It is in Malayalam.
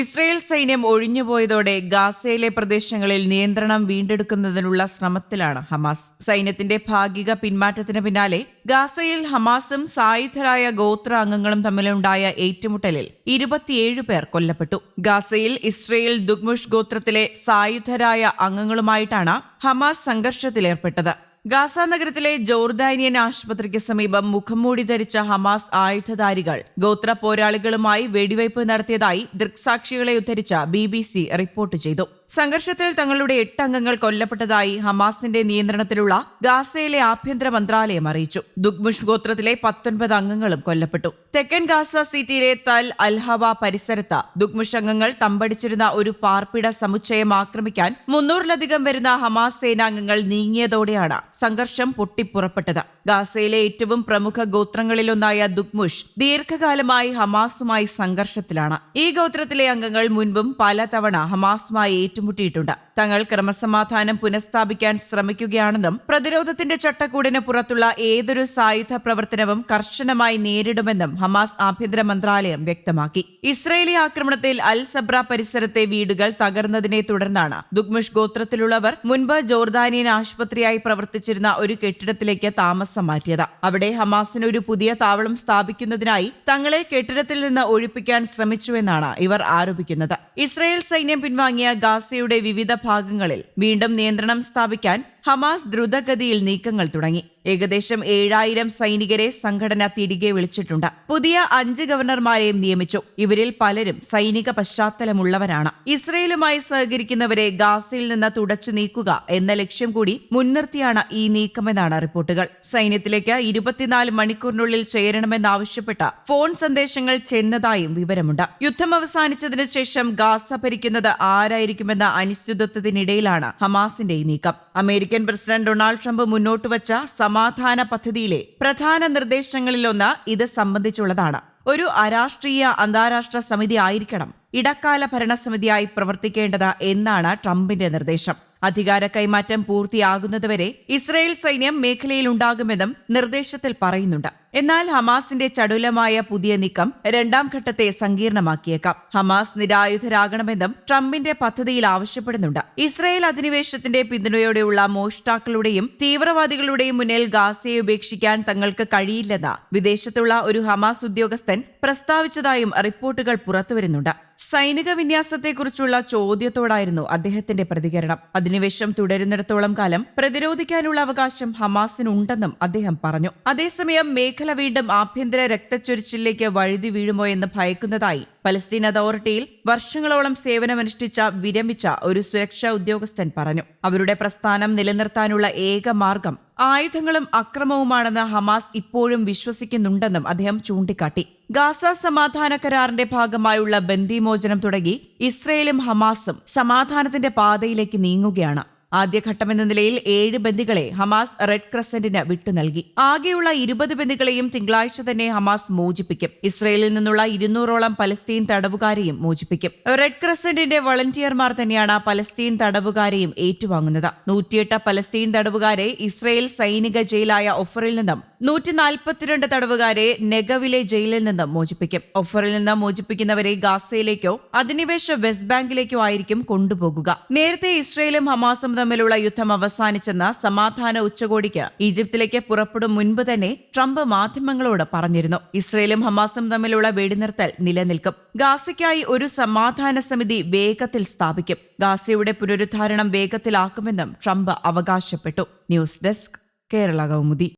ഇസ്രയേൽ സൈന്യം ഒഴിഞ്ഞുപോയതോടെ ഗാസയിലെ പ്രദേശങ്ങളിൽ നിയന്ത്രണം വീണ്ടെടുക്കുന്നതിനുള്ള ശ്രമത്തിലാണ് ഹമാസ്. സൈന്യത്തിന്റെ ഭാഗിക പിന്മാറ്റത്തിന് പിന്നാലെ ഗാസയിൽ ഹമാസും സായുധരായ ഗോത്ര അംഗങ്ങളും തമ്മിലുണ്ടായ ഏറ്റുമുട്ടലിൽ ഇരുപത്തിയേഴ് പേർ കൊല്ലപ്പെട്ടു. ഗാസയിൽ ഇസ്രയേൽ ദുഗ്മുഷ് ഗോത്രത്തിലെ സായുധരായ അംഗങ്ങളുമായിട്ടാണ് ഹമാസ് സംഘർഷത്തിലേർപ്പെട്ടത്. ഗാസ നഗരത്തിലെ ജോർദാനിയൻ ആശുപത്രിക്ക് സമീപം മുഖംമൂടി ധരിച്ച ഹമാസ് ആയുധധാരികൾ. ഗോത്ര പോരാളികളുമായി വെടിവയ്പ് നടത്തിയതായി ദൃക്സാക്ഷികളെ ഉദ്ധരിച്ച ബി ബി സി റിപ്പോർട്ട് ചെയ്തു. സംഘർഷത്തിൽ തങ്ങളുടെ എട്ട് അംഗങ്ങൾ കൊല്ലപ്പെട്ടതായി ഹമാസിന്റെ നിയന്ത്രണത്തിലുള്ള ഗാസയിലെ ആഭ്യന്തര മന്ത്രാലയം അറിയിച്ചു. ദുഗ്മുഷ് ഗോത്രത്തിലെ പത്തൊൻപത് അംഗങ്ങളും കൊല്ലപ്പെട്ടു. തെക്കൻ ഗാസ സിറ്റിയിലെ തൽ അൽഹവ പരിസരത്ത് ദുഗ്മുഷ് അംഗങ്ങൾ തമ്പടിച്ചിരുന്ന ഒരു പാർപ്പിട സമുച്ചയം ആക്രമിക്കാൻ മുന്നൂറിലധികം വരുന്ന ഹമാസ് സേനാംഗങ്ങൾ നീങ്ങിയതോടെയാണ് സംഘർഷം പൊട്ടിപ്പുറപ്പെട്ടത്. ഗാസയിലെ ഏറ്റവും പ്രമുഖ ഗോത്രങ്ങളിലൊന്നായ ദുഗ്മുഷ് ദീർഘകാലമായി ഹമാസുമായി സംഘർഷത്തിലാണ്. ഈ ഗോത്രത്തിലെ അംഗങ്ങൾ മുൻപും പലതവണ ഹമാസുമായി ഏറ്റുമുട്ടിയിട്ടുണ്ട്. തങ്ങൾ ക്രമസമാധാനം പുനഃസ്ഥാപിക്കാൻ ശ്രമിക്കുകയാണെന്നും പ്രതിരോധത്തിന്റെ ചട്ടക്കൂടിന് പുറത്തുള്ള ഏതൊരു സായുധ പ്രവർത്തനവും കർശനമായി നേരിടുമെന്നും ഹമാസ് ആഭ്യന്തര മന്ത്രാലയം വ്യക്തമാക്കി. ഇസ്രയേലി ആക്രമണത്തിൽ അൽ സബ്ര പരിസരത്തെ വീടുകൾ തകർന്നതിനെ തുടർന്നാണ് ദുഗ്മുഷ് ഗോത്രത്തിലുള്ളവർ മുൻപ് ജോർദാനിയൻ ആശുപത്രിയായി പ്രവർത്തിച്ചിരുന്ന ഒരു കെട്ടിടത്തിലേക്ക് താമസം മാറ്റിയത്. അവിടെ ഹമാസിന് ഒരു പുതിയ താവളം സ്ഥാപിക്കുന്നതിനായി തങ്ങളെ കെട്ടിടത്തിൽ നിന്ന് ഒഴിപ്പിക്കാൻ ശ്രമിച്ചുവെന്നാണ് ഇവർ ആരോപിക്കുന്നത്. ഇസ്രയേൽ സൈന്യം പിൻവാങ്ങിയ ഗാസയുടെ വിവിധ ഭാഗങ്ങളിൽ വീണ്ടും നിയന്ത്രണം സ്ഥാപിക്കാൻ ഹമാസ് ദ്രുതഗതിയിൽ നീക്കങ്ങൾ തുടങ്ങി. ഏകദേശം ഏഴായിരം സൈനികരെ സംഘടന തിരികെ വിളിച്ചിട്ടുണ്ട്. പുതിയ അഞ്ച് ഗവർണർമാരെയും നിയമിച്ചു. ഇവരിൽ പലരും സൈനിക പശ്ചാത്തലമുള്ളവരാണ്. ഇസ്രയേലുമായി സഹകരിക്കുന്നവരെ ഗാസയിൽ നിന്ന് തുടച്ചു നീക്കുക എന്ന ലക്ഷ്യം കൂടി മുൻനിർത്തിയാണ് ഈ നീക്കമെന്നാണ് റിപ്പോർട്ടുകൾ. സൈന്യത്തിലേക്ക് ഇരുപത്തിനാല് മണിക്കൂറിനുള്ളിൽ ചേരണമെന്നാവശ്യപ്പെട്ട ഫോൺ സന്ദേശങ്ങൾ ചെന്നതായും വിവരമുണ്ട്. യുദ്ധം അവസാനിച്ചതിനു ശേഷം ഗാസ ഭരിക്കുന്നത് ആരായിരിക്കുമെന്ന അനിശ്ചിതത്വത്തിനിടയിലാണ് ഹമാസിന്റെ ഈ നീക്കം. അമേരിക്കൻ പ്രസിഡന്റ് ഡൊണാൾഡ് ട്രംപ് മുന്നോട്ട് വച്ച സമാധാന പദ്ധതിയിലെ പ്രധാന നിർദ്ദേശങ്ങളിലൊന്ന് ഇത് സംബന്ധിച്ചുള്ളതാണ്. ഒരു അരാഷ്ട്രീയ അന്താരാഷ്ട്ര സമിതി ആയിരിക്കണം. ഇടക്കാല ഭരണസമിതിയായി പ്രവർത്തിക്കേണ്ടത് എന്നാണ് ട്രംപിന്റെ നിർദ്ദേശം. അധികാര കൈമാറ്റം പൂർത്തിയാകുന്നതുവരെ ഇസ്രയേൽ സൈന്യം മേഖലയിൽ ഉണ്ടാകുമെന്നും നിർദ്ദേശത്തിൽ പറയുന്നുണ്ട്. എന്നാൽ ഹമാസിന്റെ ചടുലമായ പുതിയ നീക്കം രണ്ടാം ഘട്ടത്തെ സങ്കീർണമാക്കിയേക്കാം. ഹമാസ് നിരായുധരാകണമെന്നും ട്രംപിന്റെ പദ്ധതിയിൽ ആവശ്യപ്പെടുന്നുണ്ട്. ഇസ്രായേൽ അധിനിവേശത്തിന്റെ പിന്തുണയോടെയുള്ള മോഷ്ടാക്കളുടെയും തീവ്രവാദികളുടെയും മുന്നിൽ ഗാസയെ ഉപേക്ഷിക്കാൻ തങ്ങൾക്ക് കഴിയില്ലെന്ന് വിദേശത്തുള്ള ഒരു ഹമാസ് ഉദ്യോഗസ്ഥൻ പ്രസ്താവിച്ചതായും റിപ്പോർട്ടുകൾ പുറത്തുവരുന്നുണ്ട്. സൈനിക വിന്യാസത്തെക്കുറിച്ചുള്ള ചോദ്യത്തോടായിരുന്നു അദ്ദേഹത്തിന്റെ പ്രതികരണം. അധിനിവേശം തുടരുന്നിടത്തോളം കാലം പ്രതിരോധിക്കാനുള്ള അവകാശം ഹമാസിനുണ്ടെന്നും അദ്ദേഹം പറഞ്ഞു. അതേസമയം മേഖല വീണ്ടും ആഭ്യന്തര രക്തച്ചൊരിച്ചിലേക്ക് വഴുതി വീഴുമോ എന്ന് ഭയക്കുന്നതായി പലസ്തീൻ അതോറിറ്റിയിൽ വർഷങ്ങളോളം സേവനമനുഷ്ഠിച്ച വിരമിച്ച ഒരു സുരക്ഷാ ഉദ്യോഗസ്ഥൻ പറഞ്ഞു. അവരുടെ പ്രസ്ഥാനം നിലനിർത്താനുള്ള ഏക മാർഗം ആയുധങ്ങളും അക്രമവുമാണെന്ന് ഹമാസ് ഇപ്പോഴും വിശ്വസിക്കുന്നുണ്ടെന്നും അദ്ദേഹം ചൂണ്ടിക്കാട്ടി. ഗാസ സമാധാന കരാറിന്റെ ഭാഗമായുള്ള ബന്ദിമോചനം തുടങ്ങി ഇസ്രയേലും ഹമാസും സമാധാനത്തിന്റെ പാതയിലേക്ക് നീങ്ങുകയാണ്. ആദ്യഘട്ടമെന്ന നിലയിൽ ഏഴ് ബന്ദികളെ ഹമാസ് റെഡ് ക്രസന്റിന് വിട്ടു നൽകി. ആകെയുള്ള ഇരുപത് ബന്ദികളെയും തിങ്കളാഴ്ച തന്നെ ഹമാസ് മോചിപ്പിക്കും. ഇസ്രയേലിൽ നിന്നുള്ള ഇരുന്നൂറോളം പലസ്തീൻ തടവുകാരെയും മോചിപ്പിക്കും. റെഡ് ക്രസന്റിന്റെ വളണ്ടിയർമാർ തന്നെയാണ് പലസ്തീൻ തടവുകാരെയും ഏറ്റുവാങ്ങുന്നത്. നൂറ്റിയെട്ട് പലസ്തീൻ തടവുകാരെ ഇസ്രയേൽ സൈനിക ജയിലായ ഒഫറിൽ നിന്നും നൂറ്റി നാൽപ്പത്തിരണ്ട് തടവുകാരെ നെഗവിലെ ജയിലിൽ നിന്ന് മോചിപ്പിക്കും. ഒഫറിൽ നിന്ന് മോചിപ്പിക്കുന്നവരെ ഗാസയിലേക്കോ അധിനിവേശ വെസ്റ്റ് ബാങ്കിലേക്കോ ആയിരിക്കും കൊണ്ടുപോകുക. നേരത്തെ ഇസ്രയേലും ഹമാസും തമ്മിലുള്ള യുദ്ധം അവസാനിച്ചെന്ന സമാധാന ഉച്ചകോടിക്ക് ഈജിപ്തിലേക്ക് പുറപ്പെടും മുൻപ് തന്നെ ട്രംപ് മാധ്യമങ്ങളോട് പറഞ്ഞിരുന്നു. ഇസ്രയേലും ഹമാസും തമ്മിലുള്ള വെടിനിർത്തൽ നിലനിൽക്കും. ഗാസയ്ക്കായി ഒരു സമാധാന സമിതി വേഗത്തിൽ സ്ഥാപിക്കും. ഗാസയുടെ പുനരുദ്ധാരണം വേഗത്തിലാക്കുമെന്നും ട്രംപ് അവകാശപ്പെട്ടു. News desk Kerala Kaumudi.